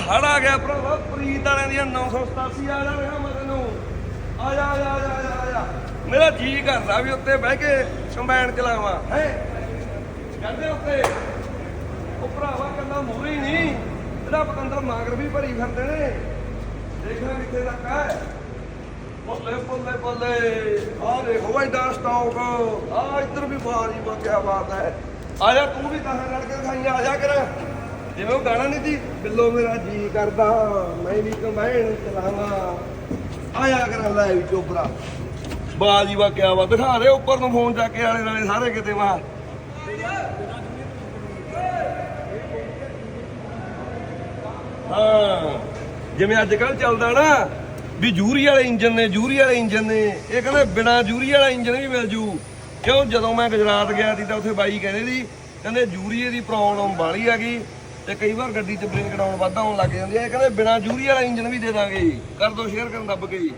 ਹੜ ਆ ਗਿਆ ਭਰਾਵਾ ਪ੍ਰੀਤ ਵਾਲਿਆਂ ਦੀਆਂ 987 ਆ ਜਾ ਮੈਂ ਤੈਨੂੰ ਆ ਜਾ ਆ ਜਾ ਆ ਜਾ, ਆ ਜਾ, ਮੇਰਾ ਜੀ ਕਰਦਾ ਵੀ ਉੱਤੇ ਬਹਿ ਕੇ ਕੰਬਾਈਨ ਚਲਾਵਾਂ ਹੈ? ਕਹਿੰਦੇ ਉੱਤੇ ਉਹ ਭਰਾਵਾ ਕੰਦਾ ਮੂਰੇ ਨਹੀਂ ਇਹਦਾ ਪਤੰਦਰ ਮਾਗਰ ਵੀ ਭਰੀ ਫਿਰਦੇ ਨੇ। ਦੇਖਾਂ ਕਿੱਥੇ ਤੱਕ ਹੈ। ਬੱਲੇ ਬੱਲੇ ਬੱਲੇ ਆ ਦੇਖੋ ਐਡਾ ਸਟਾਕ ਆ ਇੱਧਰ ਵੀ ਬਾਰੀ ਬਾ ਕੀ ਬਾਤ ਹੈ। ਆ ਜਾ ਤੂੰ ਵੀ ਤਾਂ ਰਲ ਕੇ ਖਾਈਆਂ ਆ ਜਾ ਕਰ। ਜਿਵੇਂ ਉਹ ਗਾਣਾ ਨਹੀਂ ਸੀ? ਬਿੱਲੋ ਮੇਰਾ ਜੀ ਕਰਦਾ, ਮੈਂ ਵੀ ਕੰਬਾਈਨ ਚਲਾਵਾਂ। ਆ ਜਾ ਕਰ ਲੈ ਵੀ ਚੋਬਰਾ ਬਾਜੀ ਵਾ ਵਾ? ਦਿਖਾ ਦੇ ਉੱਪਰ ਨੂੰ ਫੋਨ ਚੱਕ ਕੇ ਆਲੇ ਨਾਲੇ ਸਾਰੇ ਕਿਤੇ ਵਾ। ਹਾਂ, ਜਿਵੇਂ ਅੱਜ ਕੱਲ ਚੱਲਦਾ ਨਾ, ਵੀ ਜੂਰੀ ਵਾਲੇ ਇੰਜਨ ਨੇ ਜੂਰੀ ਵਾਲੇ ਇੰਜਨ ਨੇ। ਇਹ ਕਹਿੰਦੇ ਬਿਨਾ ਜੂਰੀ ਵਾਲਾ ਇੰਜਨ ਵੀ ਮਿਲ ਜੂ। ਕਿਉਂ? ਜਦੋਂ ਮੈਂ ਗੁਜਰਾਤ ਗਿਆ ਸੀ ਤਾਂ ਉੱਥੇ ਬਾਈ ਕਹਿੰਦੇ ਸੀ, ਕਹਿੰਦੇ ਜੂਰੀਏ ਦੀ ਪ੍ਰੋਬਲਮ ਬਾਲੀ ਆ ਗਈ। ਤੇ ਕਈ ਵਾਰ ਗੱਡੀ 'ਚ ਬ੍ਰੇਕ ਡਾਊਨ ਵਾਧਾ ਹੋਣ ਲੱਗ ਜਾਂਦੀ ਹੈ। ਇਹ ਕਹਿੰਦੇ ਬਿਨਾ ਜੂਰੀ ਵਾਲਾ ਇੰਜਨ ਵੀ ਦੇ ਦਾਂਗੇ ਕਰ ਦੋ ਸ਼ੇਅਰ ਕਰਨ ਦੱਬ ਕੇ ਜੀ।